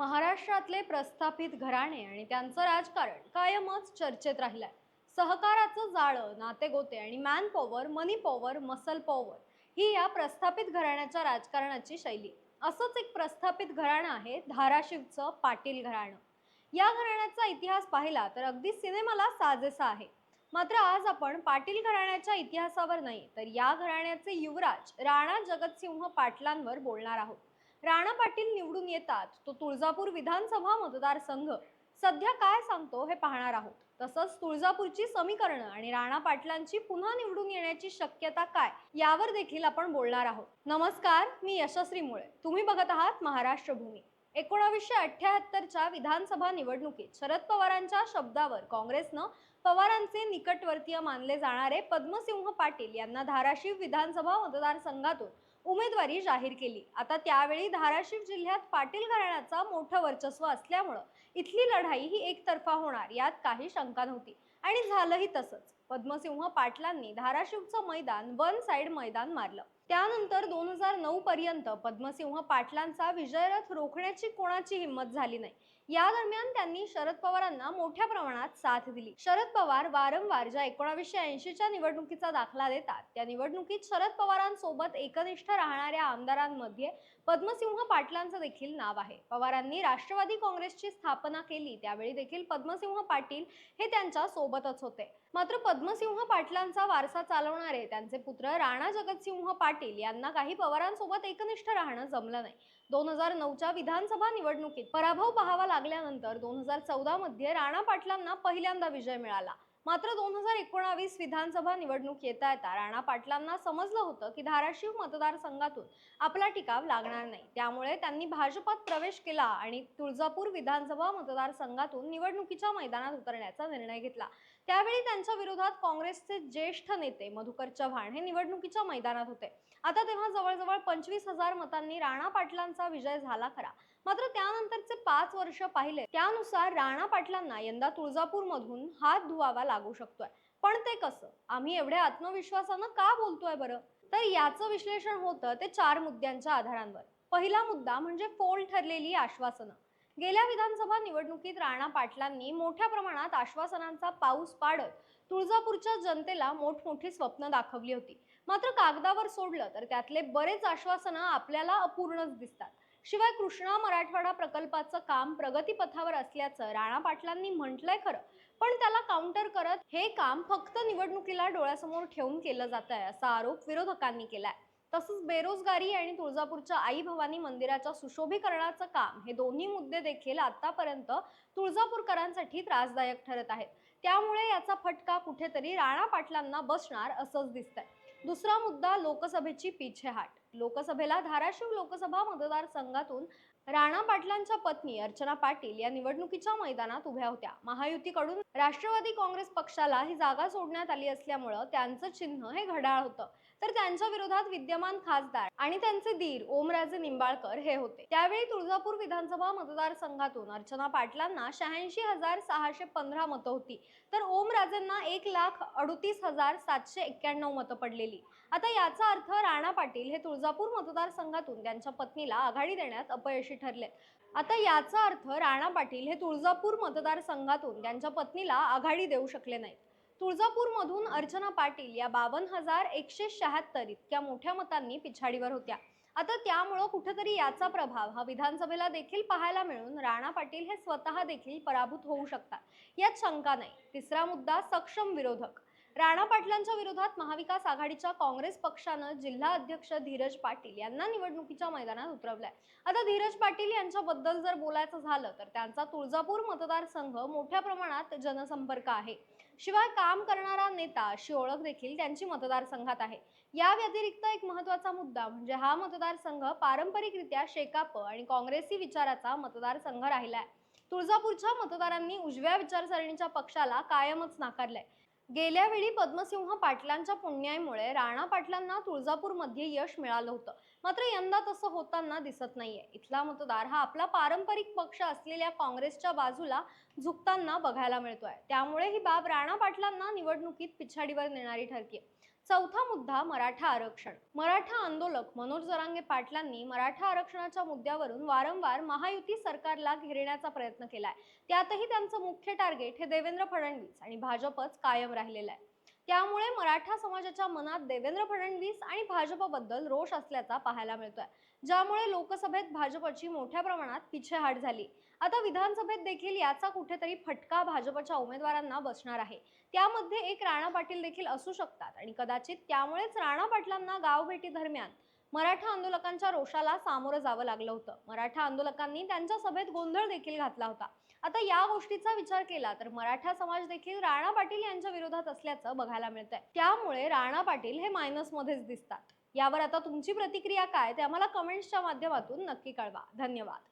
महाराष्ट्रातले प्रस्थापित घराणे आणि त्यांचं राजकारण कायमच चर्चेत राहिलंय. सहकाराचं जाळं नातेगोते आणि manpower money power muscle power ही या प्रस्थापित घराण्याच्या राजकारणाची शैली. असंच एक प्रस्थापित घराणं आहे धाराशिवचं पाटील घराणं. या घराण्याचा इतिहास पाहिला तर अगदी सिनेमाला साजेसा आहे. मात्र आज आपण पाटील घराण्याच्या इतिहासावर नाही तर या घराण्याचे युवराज राणा जगतसिंह पाटलांवर बोलणार आहोत. राणा पाटील निवडून येतात. तो तुळजापूर विधानसभा मतदारसंघ सध्या काय सांगतो हे पाहणार आहोत. तसंच तुळजापूरची समीकरणं आणि राणा पाटलांची पुन्हा निवडून येण्याची शक्यता काय यावर देखील आपण बोलणार आहोत. नमस्कार मी यशस्वी मुळे. तुम्ही बघत आहात महाराष्ट्र भूमी एकोणावीसशे अठ्ठ्याहत्तरच्या विधानसभा निवडणुकीत शरद पवारांच्या शब्दावर काँग्रेसनं पवारांचे निकटवर्तीय मानले जाणारे पद्मसिंह पाटील यांना धाराशिव विधानसभा मतदारसंघातून उमेदवारी जाहीर केली. आता त्यावेळी धाराशिव जिल्ह्यात पाटील घराण्याचा मोठं वर्चस्व असल्यामुळं इथली लढाई ही एकतर्फा होणार यात काही शंका नव्हती. आणि झालंही तसंच. पद्मसिंह पाटलांनी धाराशिवचं मैदान वन साईड मैदान मारलं. त्यानंतर दोन हजार नऊ पर्यंत पद्मसिंह पाटलांचा विजयरथ रोखण्याची कोणाची हिंमत झाली नाही? या दरम्यान त्यांनी शरद पवारांना मोठ्या प्रमाणात साथ दिली. शरद पवार वारंवार ज्या एकोणावीसशे ऐंशीच्या निवडणुकीचा दाखला देतात त्या निवडणुकीत शरद पवारांसोबत एकनिष्ठ राहणाऱ्या आमदारांमध्ये पद्मसिंह पाटलांचं देखील नाव आहे. पवारांनी राष्ट्रवादी काँग्रेसची स्थापना केली त्यावेळी देखील पद्मसिंह पाटील हे त्यांच्या सोबतच होते. मात्र पद्मसिंह पाटलांचा वारसा चालवणारे त्यांचे पुत्र राणा जगतसिंह पाटील यांना काही पवारांसोबत एकनिष्ठ राहणं जमलं नाही. दोन हजार नऊच्या विधानसभा निवडणुकीत पराभव पाहावा लागल्यानंतर दोन हजार चौदामध्ये राणा पाटलांना पहिल्यांदा विजय मिळाला. मात्र दोन हजार एकोणावीस विधानसभा निवडणूक येता येता राणा पाटलांना समजलं होतं की धाराशिव मतदारसंघातून आपला टिकाव लागणार नाही. त्यामुळे त्यांनी भाजपात प्रवेश केला आणि तुळजापूर विधानसभा मतदारसंघातून निवडणुकीच्या मैदानात उतरण्याचा निर्णय घेतला. त्यावेळी त्यांच्या विरोधात काँग्रेसचे ज्येष्ठ नेते मधुकर चव्हाण हे निवडणुकीच्या मैदानात होते. आता तेव्हा जवळजवळ पंचवीस हजार मतांनी राणा पाटलांचा विजय झाला खरा. मात्र त्यानंतरचे पाच वर्ष पाहिले त्यानुसार राणा पाटलांना यंदा तुळजापूर मधून हात धुवावा लागू शकतोय. पण ते कसं? आम्ही एवढ्या आत्मविश्वासानं का बोलतोय बरं? तर याचं विश्लेषण होतं ते चार मुद्द्यांच्या आधारांवर. पहिला मुद्दा म्हणजे फोल ठरलेली आश्वासनं. गेल्या विधानसभा निवडणुकीत राणा पाटलांनी मोठ्या प्रमाणात आश्वासनांचा पाऊस पाडत तुळजापूरच्या जनतेला मोठमोठी स्वप्न दाखवली होती. मात्र कागदावर सोडलं तर त्यातले बरेच आश्वासनं आपल्याला अपूर्णच दिसतात. शिवाय कृष्णा मराठवाडा प्रकल्पाचं काम प्रगतीपथावर असल्याचं राणा पाटलांनी म्हटलंय खरं. पण त्याला काउंटर करत हे काम फक्त निवडणुकीला डोळ्यासमोर ठेवून केलं जात आहे असा आरोप विरोधकांनी केलाय. तसंच बेरोजगारी आणि तुळजापूरच्या आई भवानी मंदिराच्या सुशोभीकरणाचं काम हे दोन्ही मुद्दे देखील आतापर्यंत तुळजापूरकरांसाठी त्रासदायक ठरत आहेत. त्यामुळे याचा फटका कुठेतरी राणा पाटलांना बसणार असंच दिसतंय. दुसरा मुद्दा लोकसभेची पिछेहाट. लोकसभेला धाराशिव लोकसभा मतदारसंघातून राणा पाटलांच्या पत्नी अर्चना पाटील या निवडणुकीच्या मैदानात उभ्या होत्या. महायुतीकडून राष्ट्रवादी काँग्रेस पक्षाला ही जागा सोडण्यात आली असल्यामुळं त्यांचं चिन्ह हे घड्याळ होतं. तर त्यांच्या विरोधात विद्यमान खासदार आणि त्यांचे दीर ओमराजे निंबाळकर हे होते. त्यावेळी तुळजापूर विधानसभा मतदारसंघातून अर्चना पाटलांना शहाऐंशी हजार सहाशे पंधरा मतं होती. तर ओमराजेंना एक लाख अडुतीस हजार सातशे एक्क्याण्णव मतं पडलेली. आता याचा अर्थ राणा पाटील हे तुळजापूर मतदारसंघातून त्यांच्या पत्नीला आघाडी देण्यात अपयशी ठरले. आता याचा अर्थ राणा पाटील हे तुळजापूर मतदारसंघातून त्यांच्या पत्नीला आघाडी देऊ शकले नाहीत. तुळजापूरमधून अर्चना पाटील या बावन्न हजार एकशे शहात्तर इतक्या मोठ्या मतांनी पिछाडीवर होत्या. आता त्यामुळं कुठेतरी याचा प्रभाव हा विधानसभेला देखील पाहायला मिळून राणा पाटील हे स्वतः देखील पराभूत होऊ शकतात. यात शंका नाही. तिसरा मुद्दा सक्षम विरोधक. राणा पाटलांच्या विरोधात महाविकास आघाडीच्या काँग्रेस पक्षानं जिल्हा अध्यक्ष धीरज पाटील यांना निवडणुकीच्या मैदानात उतरवलंय. आता धीरज पाटील यांच्याबद्दल जर बोलायचं झालं तर त्यांचा तुळजापूर मतदारसंघ मोठ्या प्रमाणात जनसंपर्क आहे. शिवाय काम करणारा नेता अशी ओळख देखील त्यांची मतदारसंघात आहे. या व्यतिरिक्त एक महत्त्वाचा मुद्दा म्हणजे हा मतदारसंघ पारंपरिकरित्या शेकाप आणि काँग्रेसी विचाराचा मतदारसंघ राहिलाय. तुळजापूरच्या मतदारांनी उजव्या विचारसरणीच्या पक्षाला कायमच नाकारलंय. गेल्यावेळी पद्मसिंह पाटलांच्या पुण्याईमुळे राणा पाटलांना तुळजापूरमध्ये यश मिळालं होतं. मात्र यंदा तसं होताना दिसत नाहीये. इथला मतदार हा आपला पारंपरिक पक्ष असलेल्या काँग्रेसच्या बाजूला झुकताना बघायला मिळतोय. त्यामुळे ही बाब राणा पाटलांना निवडणुकीत पिछाडीवर नेणारी ठरते चौथा मुद्दा मराठा आरक्षण. मराठा आंदोलक मनोज जरांगे पाटलांनी मराठा आरक्षणाच्या मुद्द्यावरून वारंवार महायुती सरकारला घेरण्याचा प्रयत्न केलाय. त्यातही त्यांचं मुख्य टार्गेट हे देवेंद्र फडणवीस आणि भाजपच कायम राहिलेलं आहे. त्यामुळे मराठा जनतेच्या मनात देवेंद्र फडणवीस आणि भाजपबद्दल रोष असल्याचा पाहायला मिळतोय. ज्यामुळे लोकसभेत भाजपची मोठ्या प्रमाणात पिछेहाट झाली. आता विधानसभेत देखील याचा कुठेतरी फटका भाजपच्या उमेदवारांना बसणार आहे. त्यामध्ये एक राणा पाटील देखील असू शकतात आणि कदाचित त्यामुळेच राणा पाटलांना गावभेटी दरम्यान मराठा आंदोलकांच्या रोषाला सामोरं जावं लागलं होतं. मराठा आंदोलकांनी त्यांच्या सभेत गोंधळ देखील घातला होता. आता या गोष्टीचा विचार केला तर मराठा समाज देखील राणा पाटील यांच्या विरोधात असल्याचं बघायला मिळतंय. त्यामुळे राणा पाटील हे मायनस मध्येच दिसतात. यावर आता तुमची प्रतिक्रिया काय? ते आम्हाला कमेंट्सच्या माध्यमातून नक्की कळवा. धन्यवाद.